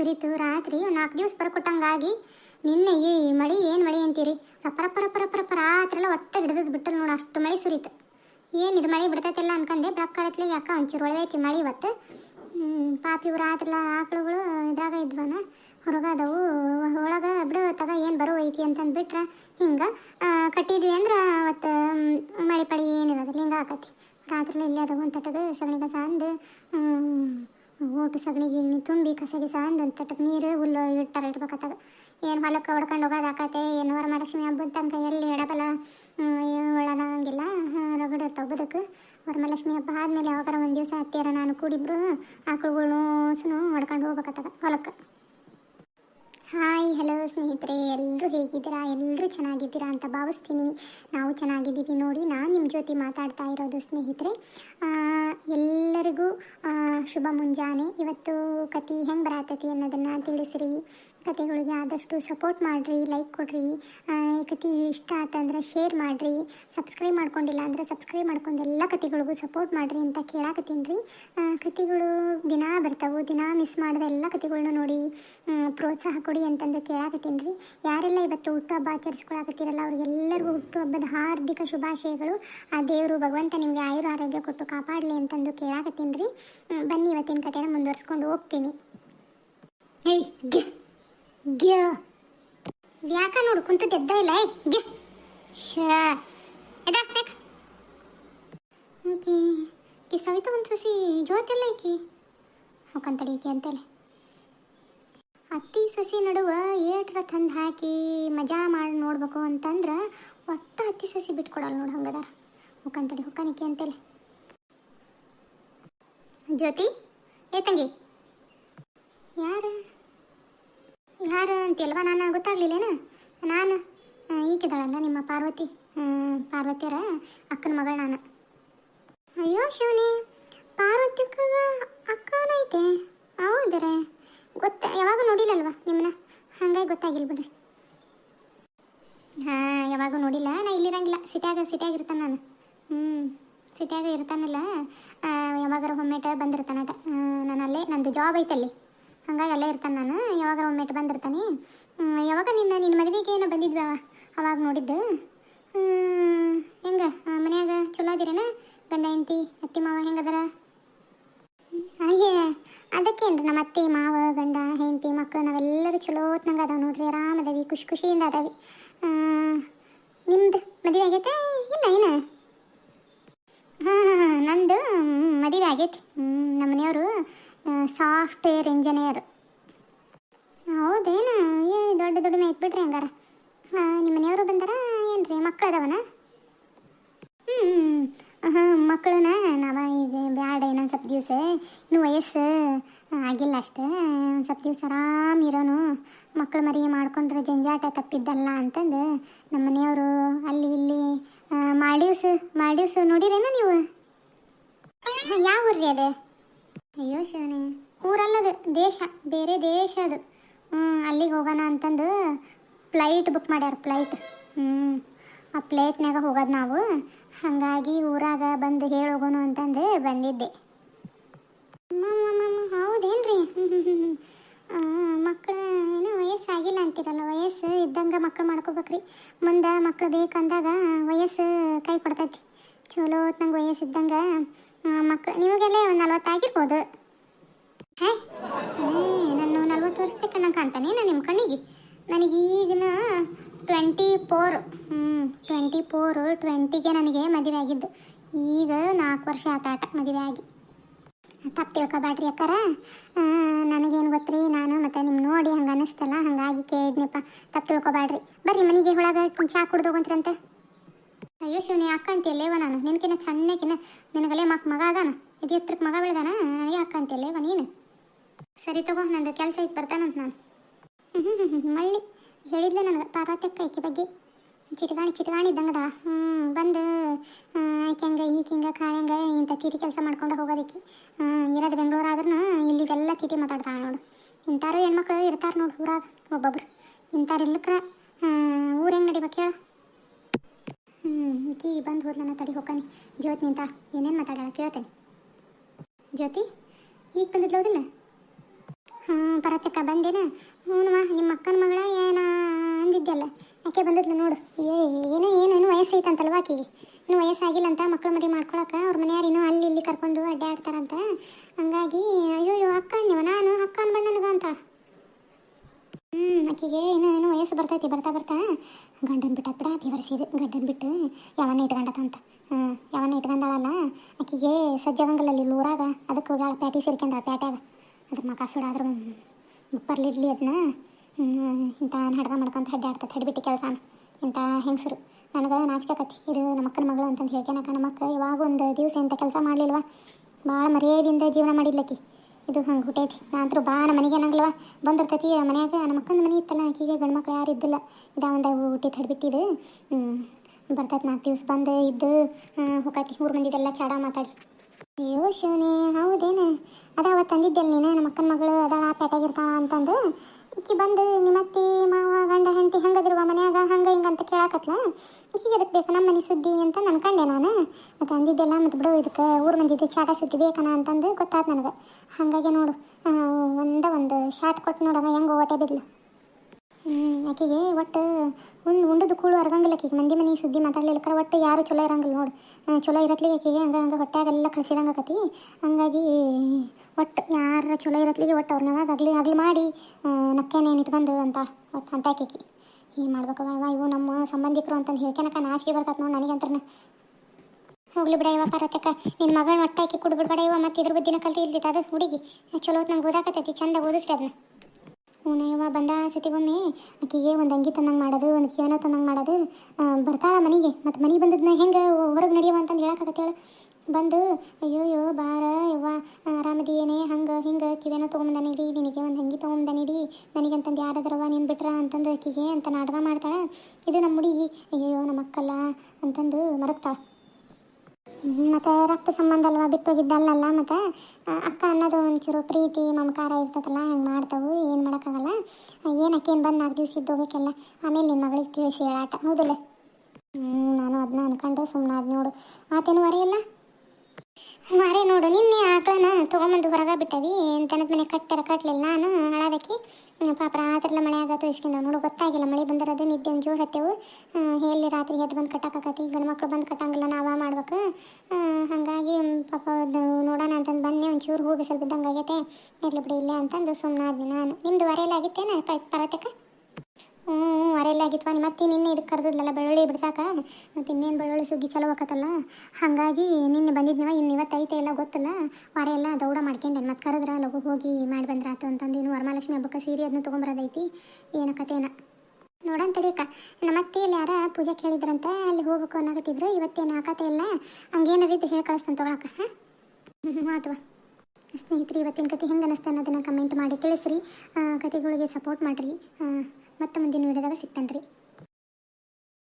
ಸುರಿತು ರಾತ್ರಿ ನಾಲ್ಕು ದಿವಸ ಬರ್ಕೊಟ್ಟಂಗಾಗಿ ನಿನ್ನೆ ಈ ಮಳಿ ಏನು ಮಳಿ ಅಂತೀರಿ? ರಪ್ಪ ರಪ್ಪ ರಪ್ಪ ರಪ್ಪ ರಾತ್ರಿ ಎಲ್ಲ ಒಟ್ಟೆ ಹಿಡಿದು ಬಿಟ್ಟಲು ನೋಡು ಅಷ್ಟು ಮಳೆ ಸುರಿತು. ಏನು ಇದು ಮಳೆ ಬಿಡ್ತೈತಿಲ್ಲ ಅನ್ಕಂದೆ ಬೆಳಕಾಗತ್ಲೆ ಯಾಕ ಒಂಚೂರು ಒಳ್ಳೆದೈತಿ ಮಳೆ ಇವತ್ತು. ಪಾಪಿ ಇವು ರಾತ್ರಿ ಆಕಳುಗಳು ಇದ್ರಾಗ ಇದ್ವನ ಹೊರಗೆ ಅದಾವು ಒಳಗೆ ಬಿಡು ತಗ ಏನು ಬರೋ ಐತಿ ಅಂತಂದು ಬಿಟ್ರೆ ಹಿಂಗೆ ಕಟ್ಟಿದ್ವಿ ಅಂದ್ರೆ ಅವತ್ತು ಮಳೆ ಪಳಿ ಏನಿರೋದಿಲ್ಲ ಹಿಂಗೆ ಆಕತಿ. ರಾತ್ರಿ ಇಲ್ಲೇ ಅದು ಒಂದು ತಟ್ಟದು ಸಗಣಿ ಕಸ ಅಂದು ಓಟು ಸಗಣಿಗೆ ಹಿಂಗೆ ತುಂಬಿ ಕಸ ಗಿಸ ಅಂದು ಒಂದು ತಟಕ್ಕೆ ನೀರು ಹುಲ್ಲು ಇಟ್ಟಾರ ಇಡ್ಬೇಕತ್ತಾಗ ಏನು ಹೊಲಕ್ಕೆ ಹೊಡ್ಕೊಂಡು ಹೋಗೋದು ಆಕತೆ, ಏನು ವರಮಹಾಲಕ್ಷ್ಮಿ ಹಬ್ಬದ ತನಕ ಎಲ್ಲಿ ಎಡಬಲ ಒಳ್ಳದಾಗಂಗಿಲ್ಲ ರಗಡ ಬದುಕು. ವರಮಹಾಲಕ್ಷ್ಮಿ ಹಬ್ಬ ಆದಮೇಲೆ ಯಾವಾಗಾರ ಒಂದು ದಿವಸ ಹತ್ತಿರ ನಾನು ಕೂಡಿಬ್ರು, ಆಕಳುಗಳ್ನೂ ಹೊಡ್ಕೊಂಡು ಹೋಗ್ಬೇಕತ್ತಾಗ ಹೊಲಕ್ಕೆ. ಸ್ನೇಹಿತರೆ ಎಲ್ಲರೂ ಹೇಗಿದ್ದೀರಾ? ಎಲ್ಲರೂ ಚೆನ್ನಾಗಿದ್ದೀರಾ ಅಂತ ಭಾವಿಸ್ತೀನಿ. ನಾವು ಚೆನ್ನಾಗಿದ್ದೀವಿ ನೋಡಿ, ನಾನು ನಿಮ್ಮ ಜೊತೆ ಮಾತಾಡ್ತಾ ಇರೋದು ಸ್ನೇಹಿತರೆ. ಎಲ್ಲರಿಗೂ ಶುಭ ಮುಂಜಾನೆ. ಇವತ್ತು ಕತಿ ಹೆಂಗೆ ಬರತೈತಿ ಅನ್ನೋದನ್ನು ತಿಳಿಸ್ರಿ. ಕತೆಗಳಿಗೆ ಆದಷ್ಟು ಸಪೋರ್ಟ್ ಮಾಡಿರಿ ಲೈಕ್ ಕೊಡಿರಿ. ಈ ಕತೆ ಇಷ್ಟ ಆತಂದ್ರೆ ಶೇರ್ ಮಾಡಿರಿ. ಸಬ್ಸ್ಕ್ರೈಬ್ ಮಾಡ್ಕೊಂಡಿಲ್ಲ ಅಂದರೆ ಸಬ್ಸ್ಕ್ರೈಬ್ ಮಾಡ್ಕೊಂಡು ಎಲ್ಲ ಕತೆಗಳಿಗೂ ಸಪೋರ್ಟ್ ಮಾಡಿರಿ ಅಂತ ಕೇಳಾಕತ್ತೀನಿ ರೀ. ಕತೆಗಳು ದಿನ ಬರ್ತಾವೆ, ದಿನ ಮಿಸ್ ಮಾಡಿದ ಎಲ್ಲ ಕತೆಗಳ್ನ ನೋಡಿ ಪ್ರೋತ್ಸಾಹ ಕೊಡಿ ಅಂತಂದು ಕೇಳಾಕತ್ತೀನಿ ರೀ. ಯಾರೆಲ್ಲ ಇವತ್ತು ಹುಟ್ಟುಹಬ್ಬ ಆಚರಿಸ್ಕೊಳಕತ್ತೀರಲ್ಲ, ಅವ್ರಿಗೆಲ್ಲರಿಗೂ ಹುಟ್ಟುಹಬ್ಬದ ಹಾರ್ದಿಕ ಶುಭಾಶಯಗಳು. ಆ, ದೇವರು ಭಗವಂತ ನಿಮಗೆ ಆಯುರ ಆರೋಗ್ಯ ಕೊಟ್ಟು ಕಾಪಾಡಲಿ ಅಂತಂದು ಕೇಳಾಕತ್ತೀನಿ ರೀ. ಬನ್ನಿ ಇವತ್ತಿನ ಕತೆನ ಮುಂದುವರ್ಸ್ಕೊಂಡು ಹೋಗ್ತೀನಿ. ಏಯ್ ಗ್ಯ. ಯಾಕ ನೋಡು ಕುಂತದ್ದು ಎದ್ದ ಇಲ್ಲ, ಏಯ್, ಗ್ಯ. ಶ ಎದಾ ಈಕಿ ಈ ಸವಿತಾ ಒಂದು ಸಸಿ ಈಕಿ? ಹೋಗಂತಡಿ ಈಕಿ ಅಂತೇಳಿ ಅತ್ತಿ ಸಸಿ ನಡುವ ಏಟ್ರ ತಂದು ಹಾಕಿ ಮಜಾ ಮಾಡಿ ನೋಡ್ಬೇಕು ಅಂತಂದ್ರೆ ಒಟ್ಟು ಹತ್ತಿ ಸಸಿ ಬಿಟ್ಕೊಡಲ್ಲ ನೋಡು ಹಂಗದಾರ. ಹೋಗಂತಡಿ ಹೊಕ್ಕನಿಕೆ ಅಂತೇಳಿ ಜ್ಯೋತಿ, ಏ ತಂಗಿ. ಯಾರು? ಯಾರು ಅಂತಲ್ವಾ ನಾನು ಗೊತ್ತಾಗ್ಲಿಲ್ಲೇನ? ನಾನು ಆ, ಈಕಿದಾಳಲ್ಲ ನಿಮ್ಮ ಪಾರ್ವತಿ ಪಾರ್ವತಿಯರ ಅಕ್ಕನ ಮಗಳು ನಾನು. ಅಯ್ಯೋ ಶಿವನಿ ಪಾರ್ವತಿ ಅಕ್ಕನ ಅಕ್ಕನೈತೆ. ಹೌದರೆ? ಗೊತ್ತ? ಯಾವಾಗ ನೋಡಿಲ್ಲಲ್ವಾ ನಿಮ್ಮನ್ನ ಹಂಗಾಗಿ ಗೊತ್ತಾಗಿಲ್ಲ ಬಿಡ್ರಿ. ಹಾಂ ಯಾವಾಗೂ ನೋಡಿಲ್ಲ. ನಾ ಇಲ್ಲಿರಂಗಿಲ್ಲ. ಸಿಟ್ಯಾಗ ಸಿಟ್ಯಾಗ ಇರ್ತಾನೆ ನಾನು. ಹ್ಞೂ ಸಿಟ್ಯಾಗ ಇರ್ತಾನಲ್ಲ. ಯಾವಾಗಾರ ಒಮ್ಮೆಟ ಬಂದಿರ್ತಾನಟ. ನಾನು ಅಲ್ಲೇ ನಂದು ಜಾಬ್ ಐತಲ್ಲಿ. ಹಂಗಾಗಿ ಅಲ್ಲೇ ಇರ್ತಾನೆ ನಾನು. ಯಾವಾಗ ಒಮ್ಮೆಟ್ ಬಂದಿರ್ತಾನೆ. ಯಾವಾಗ ನಿನ್ನ ನಿನ್ನ ಮದುವೆಗೆ ಏನೋ ಬಂದಿದ್ವಿ? ಅವಾಗ ನೋಡಿದ್ದು. ಹೆಂಗೆ? ಮನ್ಯಾಗ ಚಲೋ ಅದಿರೇನ? ಗಂಡ, ಹೆಂಡತಿ, ಅತ್ತಿ, ಮಾವ ಹೆಂಗದಾರ? ಅಯ್ಯೇ, ಅದಕ್ಕೇನ್ರಿ ನಮ್ಮ ಅತ್ತೆ, ಮಾವ, ಗಂಡ, ಹೆಂಡತಿ ಮಕ್ಕಳು ನಾವೆಲ್ಲರೂ ಚಲೋ ಹೊತ್ನಂಗೆ ಅದಾವ ನೋಡ್ರಿ. ಆರಾಮದವಿ, ಖುಷಿ ಖುಷಿಯಿಂದ ಅದಾವಿ. ನಿಮ್ದು ಮದುವೆ ಆಗೈತೆ ಇಲ್ಲ ಏನು ಹಾಂ ಹಾಂ ನಂದು ಮ್, ಮದುವೆ ಆಗೈತಿ ಹ್ಮ್, ನಮ್ಮ ಮನೆಯವರು ಸಾಫ್ಟ್ವೇರ್ ಇಂಜಿನಿಯರ್ ಹೌದೇನು ಏ ದೊಡ್ಡ ದುಡಿಮೆ ಐತ್ಬಿಡ್ರಿ ಹಂಗಾರ ಹಾಂ ನಿಮ್ಮ ಮನೆಯವರು ಬಂದಾರ ಏನ್ರಿ ಮಕ್ಳು ಅದಾವನ ಹ್ಞೂ ಹಾಂ ಮಕ್ಕಳನ್ನ ನಾವ ಈಗ ಬ್ಯಾಡ ದಿವಸ ಇನ್ನು ವಯಸ್ಸು ಆಗಿಲ್ಲ ಅಷ್ಟೇ. ಒಂದು ಸ್ವಲ್ಪ ದಿವಸ ಆರಾಮ್ ಇರೋನು. ಮಕ್ಕಳು ಮರಿ ಮಾಡ್ಕೊಂಡ್ರೆ ಜಂಜಾಟ ತಪ್ಪಿದ್ದಲ್ಲ ಅಂತಂದು ನಮ್ಮ ಮನೆಯವರು ಅಲ್ಲಿ ಇಲ್ಲಿ ಮಾಲ್ಡೀವ್ಸ್ ಮಾಲ್ಡೀವ್ಸ್ ನೋಡಿರೇನ ನೀವು? ಯಾವ ಊರ್ರಿ ಅದು? ಅಯ್ಯೋ ಶಿವನೇ, ಊರಲ್ಲದು, ದೇಶ, ಬೇರೆ ದೇಶ ಅದು. ಹ್ಞೂ ಅಲ್ಲಿಗೆ ಹೋಗೋಣ ಅಂತಂದು ಫ್ಲೈಟ್ ಬುಕ್ ಮಾಡ್ಯಾರ, ಫ್ಲೈಟ್. ಹ್ಞೂ ಆ ಪ್ಲೇಟ್ನಾಗ ಹೋಗೋದು ನಾವು. ಹಾಗಾಗಿ ಊರಾಗ ಬಂದು ಹೇಳೋಗೋನು ಅಂತಂದು ಬಂದಿದ್ದೆ. ಹೌದೇನ್ರಿ? ಮಕ್ಕಳು ವಯಸ್ಸು ಆಗಿಲ್ಲ ಅಂತೀರಲ್ಲ, ವಯಸ್ಸು ಇದ್ದಂಗೆ ಮಕ್ಕಳು ಮಾಡ್ಕೋಬೇಕ್ರಿ. ಮುಂದೆ ಮಕ್ಕಳು ಬೇಕಂದಾಗ ವಯಸ್ಸು ಕೈ ಕೊಡ್ತೈತಿ. ಚಲೋ ಹೊತ್ನಂಗೆ ವಯಸ್ಸು ಇದ್ದಂಗೆ ಮಕ್ಕಳು ನಿಮಗೆಲ್ಲ ಒಂದು ನಲ್ವತ್ತು ಆಗಿರ್ಬೋದು ಹೇ ನಾನು ನಲ್ವತ್ತು ವರ್ಷದ ಕಣ್ಣ ಕಾಣ್ತಾನೆ ನಾನು ನಿಮ್ಮ ಕಣ್ಣಿಗೆ? ನನಗೆ ಈಗಿನ ಟ್ವೆಂಟಿ ಫೋರ್ ಹ್ಞೂ ಟ್ವೆಂಟಿ ಫೋರು, ಟ್ವೆಂಟಿಗೆ ನನಗೆ ಮದುವೆ ಆಗಿದ್ದು. ಈಗ ನಾಲ್ಕು ವರ್ಷ ಆತಾಟ ಮದುವೆ ಆಗಿ. ತಪ್ಪು ತಿಳ್ಕೊಬೇಡ್ರಿ ಅಕ್ಕಾರ. ನನಗೇನು ಗೊತ್ತ್ರಿ, ನಾನು ಮತ್ತೆ ನಿಮ್ಮ ನೋಡಿ ಹಂಗೆ ಅನ್ನಿಸ್ತಲ್ಲ ಹಂಗಾಗಿ ಕೇಳಿದ್ನಿಪ್ಪ. ತಪ್ಪು ತಿಳ್ಕೊಬೇಡ್ರಿ ಬರ್ರಿ ಮನೆಗೆ ಒಳಗೆ ಚಾ ಕುಡ್ದು ಹೋಗಂತ್ರಂತೆ. ಅಯ್ಯೋ ಶಿವನಿ, ಅಕ್ಕ ಅಂತೀಯಲ್ಲೇವ ನಾನು? ನಿನಕಿನ ಚೆನ್ನಕಿನ ನಿನಗಲೇ ಮಕ್ ಮಗ ಅದಾನ? ಇದು ಎತ್ತರಕ್ಕೆ ಮಗ ಬೆಳೆದಾನ? ನನಗೆ ಅಕ್ಕ ಅಂತೀಯಲ್ಲೇವ ನೀನು? ಸರಿ ತಗೋ, ನಂದು ಕೆಲಸ ಇತ್ತು ಬರ್ತಾನಂತ ನಾನು. ಹ್ಞೂ ಹ್ಞೂ ಹ್ಞೂ ಮಳ್ಳಿ. ಹೇಳಿದ್ಲೆ ನನಗೆ ಪಾರ್ವತಕ್ಕ ಈಕೆ ಬಗ್ಗೆ. ಚಿಟಗಾಣಿ ಚಿಟಗಾಣಿ ಇದ್ದಂಗದ. ಹ್ಞೂ ಬಂದು ಆಕೆಂಗೆ ಹಂಗೆ, ಈಕೆ ಹಿಂಗೆ ಕಾಳಂಗೆ ಇಂಥ ತೀಟಿ ಕೆಲಸ ಮಾಡ್ಕೊಂಡು ಹೋಗೋದಕ್ಕೆ. ಇರೋದು ಬೆಂಗಳೂರು ಆದ್ರೂ ಇಲ್ಲಿದೆಲ್ಲ ತೀಟಿ ಮಾತಾಡ್ತಾಳೆ ನೋಡು. ಇಂಥಾರು ಹೆಣ್ಮಕ್ಳು ಇರ್ತಾರೆ ನೋಡು ಊರಾಗ ಒಬ್ಬೊಬ್ರು. ಇಂಥವ್ರು ಇಲ್ಲಕ್ರ ಊರು ಹೆಂಗೆ ನಡಿಬೇಕು ಹೇಳ. ಹ್ಞೂ ಈಕಿ ಬಂದು ಹೋದ್ ನನ್ನ ತಡಿ ಹೋಗ್ತಾನೆ ಜ್ಯೋತಿ ನಿಂತ ಏನೇನು ಮಾತಾಡೋಣ ಕೇಳ್ತೇನೆ. ಜ್ಯೋತಿ, ಈಗ ಬಂದಿದ್ಲು ಹೌದಿಲ್ಲ? ಹಾಂ ಪರತಕ್ಕ ಬಂದೇನ? ಹ್ಞೂನವ ನಿಮ್ಮ ಅಕ್ಕನ ಮಗಳ ಏನ ಅಂದಿದ್ದಲ್ಲ ಆಕೆ ಬಂದದ್ಲು ನೋಡು. ಏನೋ ಏನೇನು ವಯಸ್ಸೈತಂತಲ್ವ ಆಕೆಗೆ. ಇನ್ನು ವಯಸ್ಸಾಗಿಲ್ಲ ಅಂತ ಮಕ್ಕಳು ಮರಿ ಮಾಡ್ಕೊಳಕ್ಕೆ ಅವ್ರ ಮನೆಯವ್ರು ಇನ್ನೂ ಅಲ್ಲಿ ಇಲ್ಲಿ ಕರ್ಕೊಂಡು ಅಡ್ಡಾಡ್ತಾರಂತ. ಹಂಗಾಗಿ, ಅಯ್ಯೋ ಅಕ್ಕ ಅಂದ್ಯವ ನಾನು ಅಕ್ಕ ಅನ್ಬೇಡ ನನಗ ಅಂತಾಳ ಹ್ಞೂ ಆಕೆಗೆ ಏನು, ಏನೋ ವಯಸ್ಸು ಬರ್ತೈತಿ, ಬರ್ತಾ ಬರ್ತಾ. ಗಂಡನ ಬಿಟ್ಟ ಬಿಡ ಬೆವರಿಸಿದು ಗಂಡನ ಬಿಟ್ಟು ಯಾವನ್ನ ಇಟ್ಕೊಂಡತಂತ ಹ್ಞೂ ಯಾವನ್ನ ಇಟ್ಕೊಂಡಾಳಲ್ಲ ಆಕೆಗೆ ಸಜ್ಜಗಂಗಲಲ್ಲಿ ಊರಾಗ ಅದಕ್ಕೆ ಹೋಗ್ಯಾಳ ಪ್ಯಾಟಿ ಸೇರ್ಕೊಂಡಾಳ ಪ್ಯಾಟ್ಯಾಗ. ಅದ್ರ ಮಕ ಸುಡಾದ್ರೂ ಬರ್ಲಿಡ್ಲಿ ಅದನ್ನ ಇಂಥ ಹಡ್ಗ ಮಾಡ್ಕೊಂತ ಅಡ್ಡಾಡ್ತೈತೆ ಹಡ್ಬಿಟ್ಟು ಕೆಲಸ. ಇಂಥ ಹೆಂಗಸರು. ನನಗೆ ನಾಚಿಕಕತಿ ಇದು ನಮ್ಮ ಅಕ್ಕನ ಮಗಳು ಅಂತಂದು ಹೇಳ್ಕೊಳಕ ನಮ್ಮ ಅಕ್ಕ ಇವಾಗ ಒಂದು ದಿವಸ ಎಂಥ ಕೆಲಸ ಮಾಡಲಿಲ್ವ? ಭಾಳ ಮರ್ಯಾದಿಂದ ಜೀವನ ಮಾಡಿದ್ಲಕ್ಕಿ. ಇದು ಹಂಗೆ ಹುಟ್ಟೈತಿ. ನಾನಂತರೂ ಬಾ, ನಮ್ಮ ಮನೆಗೆ ಏನಂಗಿಲ್ವ? ಬಂದಿರ್ತೈತಿ ಮನೆಯಾಗ. ನಮ್ಮ ಅಕ್ಕನ ಮನೆ ಇತ್ತಲ್ಲ, ಆಕಿಗೆ ಗಂಡು ಮಕ್ಳು ಯಾರು ಇದ್ದಿಲ್ಲ. ಇದು ಒಂದು ಹುಟ್ಟಿದ್ದು ಹಡ್ಬಿಟ್ಟಿದ್ದು ಬರ್ತೈತೆ ನಾಲ್ಕು ದಿವ್ಸ ಬಂದು ಇದ್ದು ಹೋಗತಿ ಊರು ಮಂದಿದೆಲ್ಲ ಚಾಡ ಮಾತಾಡಿ. ಅಯ್ಯೋ ಶಿವನೇ, ಹೌದೇನು? ಅದಾವ ಅವತ್ತು ತಂದಿದ್ದೆಲ್ಲ ನಮ್ಮ ಅಕ್ಕನ ಮಗಳು ಅದಾಳ, ಪೇಟೆಗಿರ್ತಾಳ ಅಂತಂದು. ಈಕಿ ಬಂದು ನಿಮ್ಮತ್ತಿ, ಮಾವ, ಗಂಡ, ಹೆಂಡತಿ ಹಂಗದಿರುವ ಮನ್ಯಾಗ ಹಂಗೆ ಹಿಂಗೆ ಅಂತ ಕೇಳಾಕತ್ಲ. ಈಕಿಗೆ ಅದಕ್ಕೆ ಬೇಕು? ನಮ್ಮ ಮನೆ ಸುದ್ದಿ ಅಂತ ಅನ್ಕೊಂಡೆ ನಾನು. ಮತ್ತು ಅಂದಿದ್ದೆಲ್ಲ ಮತ್ತು ಬಿಡು, ಇದಕ್ಕೆ ಊರು ಮಂದಿದ್ದು ಚಾಟ ಸುದ್ದಿ ಬೇಕನ ಅಂತಂದು ಗೊತ್ತಾಯ್ತು ನನಗೆ. ಹಾಗಾಗಿ ನೋಡು. ಒಂದ ಒಂದು ಶಾರ್ಟ್ ಕೊಟ್ಟು ನೋಡವ, ಹೆಂಗೆ ಓಟೆ ಬಿದ್ಲು. ಆಕೆಗೆ ಒಟ್ಟು ಒಂದು ಉಂಡದ ಕೂಳು ಅರ್ಗಂಗಿಲ್ಲ ಆಕೆಗೆ. ಮಂದಿ ಮನೆ ಸುದ್ದಿ ಮಾತಾಡ್ಲಿಲ್ಲಕ್ಕಾರ ಒಟ್ಟು ಯಾರು ಚಲೋ ಇರಂಗಿಲ್ಲ ನೋಡಿ. ಚಲೋ ಇರತ್ಲಿಗೆ ಆಕೆಗೆ, ಹಂಗೆ ಹಂಗೆ ಹೊಟ್ಟೆಗೆಲ್ಲ ಕಳ್ಸಿದಂಗೆ ಆಕತಿ. ಹಂಗಾಗಿ ಒಟ್ಟು ಯಾರು ಚಲೋ ಇರತ್ಲಿಗೆ ಒಟ್ಟು ಅವ್ರನ್ನ ಯಾವಾಗ ಆಗಲಿ ಆಗಲಿ ಮಾಡಿ ನಕ್ಕೇನೆ ನಿಂತ್ಕೊಂಡು ಅಂತ ಒಟ್ಟು ಅಂತ ಆಕೆಕಿ. ಏನು ಮಾಡ್ಬೇಕವ ಇವ ಇವು ನಮ್ಮ ಸಂಬಂಧಿಕರು ಅಂತಂದು ಹೇಳ್ಕೊಳಕ ನಾಚಿಕೆ ಬರ್ತೈತೆ ನೋಡಿ ನನಗಂತ್ರ ಹೋಗ್ಲಿ ಬಿಡ ಇವ ಪರತಕ್ಕ ನಿನ್ನ ಮಗಳ ಒಟ್ಟಾಕಿ ಕುಡ್ಬಿಡ್ಬೇಡ ಇವ ಮತ್ತೆ ಇದ್ರ ಬುದ್ಧಿನ ಕಲ್ತಿ ಇಲ್ದಿತ್ತು ಅದು ಹುಡುಗಿ. ಚಲೋ ಹೊತ್ತು ನಂಗೆ ಓದಾಕತ್ತೈತಿ, ಚಂದ ಓದಿಸ್ರಿ ಅದನ್ನ ಇವ ಬಂದ ಸತಿಗೊಮ್ಮೆ ಆಕಿಗೆ ಒಂದು ಅಂಗಿ ತಂದಂಗೆ ಮಾಡೋದು, ಒಂದು ಕಿವನ ತಂದಂಗೆ ಮಾಡೋದು. ಬರ್ತಾಳ ಮನೆಗೆ. ಮತ್ತು ಮನೆಗೆ ಬಂದದ್ನ ಹೆಂಗೆ ಹೊರಗೆ ನಡೆಯವ ಅಂತಂದು ಹೇಳಕ್ಕಾಗತ್ತೇಳು ಬಂದು ಅಯ್ಯೋ ಅಯ್ಯೋ ಬಾರ, ಯವ್ವ, ಆರಾಮದಿಯೇನೆ, ಹಂಗೆ, ಹಿಂಗೆ ಕಿವೇನ ತೊಗೊಂಬಂದನಿಡಿ ನಿನಗೆ ಒಂದು ಅಂಗಿ ತೊಗೊಂಬಂದನಿಡಿ ನನಗಂತಂದು ಯಾರದ್ರವ ನೀನು ಬಿಟ್ರ ಅಂತಂದು ಆಕಿಗೆ ಅಂತ ನಾಟಕ ಮಾಡ್ತಾಳೆ. ಇದು ನಮ್ಮ ಹುಡುಗಿ. ಅಯ್ಯೋ ನಮ್ಮ ಅಕ್ಕಲ್ಲ ಅಂತಂದು ಮರಗ್ತಾಳೆ. ಮತ್ತು ರಕ್ತ ಸಂಬಂಧ ಅಲ್ವಾ ಬಿಟ್ಟೋಗಿದ್ದಲ್ಲಲ್ಲ ಮತ್ತು? ಅಕ್ಕ ಅನ್ನೋದು ಒಂಚೂರು ಪ್ರೀತಿ, ಮಮಕಾರ ಇರ್ತದಲ್ಲ, ಹೆಂಗೆ ಮಾಡ್ತಾವು, ಏನು ಮಾಡೋಕ್ಕಾಗಲ್ಲ. ಏನು ಅಕ್ಕೇನು ಬಂದು ನಾಲ್ಕು ದಿವಸ ಇದ್ದೋಗಕ್ಕೆಲ್ಲ. ಆಮೇಲೆ ನಿನ್ನ ಮಗಳಿಗೆ ತಿಳಿಸಿ ಹೇಳಾಟ ಹೌದಲ್ಲ? ಹ್ಞೂ ನಾನು ಅದನ್ನ ಅನ್ಕೊಂಡೆ ಸುಮ್ಮನೆ ಅದು ನೋಡು. ಆತೇನು ವರೆಯಲ್ಲ ಮಾರೇ ನೋಡು, ನಿನ್ನೆ ಆಕಳನ ತೊಗೊಂಬಂದು ಹೊರಗೆ ಬಿಟ್ಟವಿ ತನದ ಮನೆ ಕಟ್ಟರ ಕಟ್ಟಲಿಲ್ಲ ನಾನು, ಹಳದಕ್ಕಿ. ಪಾಪ ರಾತ್ರಿಲ್ಲ ಮಳೆ ಆಗತ್ತು ಇಸ್ಕಿಂದ ನೋಡು ಗೊತ್ತಾಗಿಲ್ಲ. ಮಳೆ ಬಂದಿರೋದು ನಿದ್ದೆ ಒಂದು ಜೋರು ಹತ್ತೇವು. ಎಲ್ಲಿ ರಾತ್ರಿ ಎದ್ದು ಬಂದು ಕಟ್ಟಾಕತಿ ಗಂಡು ಮಕ್ಳು ಬಂದು ಕಟ್ಟಂಗಿಲ್ಲ, ನಾವ ಮಾಡ್ಬೇಕು. ಹಂಗಾಗಿ ಪಾಪ ನೋಡೋಣ ಅಂತಂದು ಬಂದೆ, ಒಂಚೂರು ಹೂ ಬಿಸಿಲು ಬಿದ್ದಂಗೆ ಆಗೈತೆ. ಇರ್ಲಿ ಬಿಡಿ ಇಲ್ಲೇ ಅಂತಂದು ಸುಮ್ಮನೆ ಆದ್ನಿ ನಾನು. ನಿಮ್ದು ವರೆಯಲ್ಲಿ ಆಗಿತ್ತೇನ ಪರತಕ್ಕ ಹ್ಞೂ ಅರೆಲ್ಲ ಆಗಿತ್ವ? ಮತ್ತೆ ನಿನ್ನೆ ಇದಕ್ಕೆ ಕರೆದಿದ್ಲಲ್ಲ ಬೆಳ್ಳುಳ್ಳಿ ಬಿಡ್ಸಾಕ? ಮತ್ತು ಇನ್ನೇನು ಬೆಳ್ಳುಳ್ಳಿ ಸುಗ್ಗಿ ಚಲೋ ಆಕತ್ತಲ್ಲ? ಹಾಗಾಗಿ ನಿನ್ನೆ ಬಂದಿದ್ನವ ಇನ್ನು ಐತೆ ಎಲ್ಲ ಗೊತ್ತಲ್ಲ? ವಾರ ಎಲ್ಲ ದೌಡ ಮಾಡ್ಕೊಂಡೆ ಮತ್ತೆ ಕರೆದ್ರ ಲಘು ಹೋಗಿ ಮಾಡಿ ಬಂದ್ರಾತು ಅಂತಂದು ಇನ್ನು ವರಮಹಾಲಕ್ಷ್ಮಿ ಹಬ್ಬಕ್ಕೆ ಸೀರೆ ಅದನ್ನ ತೊಗೊಂಬರೋದೈತಿ. ಏನ ಕಥೆನ ನೋಡೋಣ ತಡಿಯಕ್ಕ ನಮ್ಮ ಅತ್ತೆ ಇಲ್ಲಿ ಯಾರ ಪೂಜೆ ಕೇಳಿದ್ರಂತ ಅಲ್ಲಿ ಹೋಗ್ಬೇಕು ಅನ್ನಕತ್ತಿದ್ರು. ಇವತ್ತೇನು ಆಕತೆ ಇಲ್ಲ. ಹಂಗೇನಾರ ಇದ್ದು ಹೇಳಿ ಕಳಿಸ್ತಾನೆ ತೊಗೊಳಕ ಹಾಂ? ಹ್ಞೂ ಅಥವಾ ಸ್ನೇಹಿತರೆ, ಇವತ್ತಿನ ಕತೆ ಹೆಂಗೆ ಅನ್ನಿಸ್ತಾನೆ ಅದನ್ನು ಕಮೆಂಟ್ ಮಾಡಿ ತಿಳಿಸ್ರಿ. ಕತೆಗಳಿಗೆ ಸಪೋರ್ಟ್ ಮಾಡಿರಿ. ಮತ್ತೆ ಮುಂದಿನ ವಿಡಿಯೋದಾಗ ಸಿಗ್ತಾನೆ ರೀ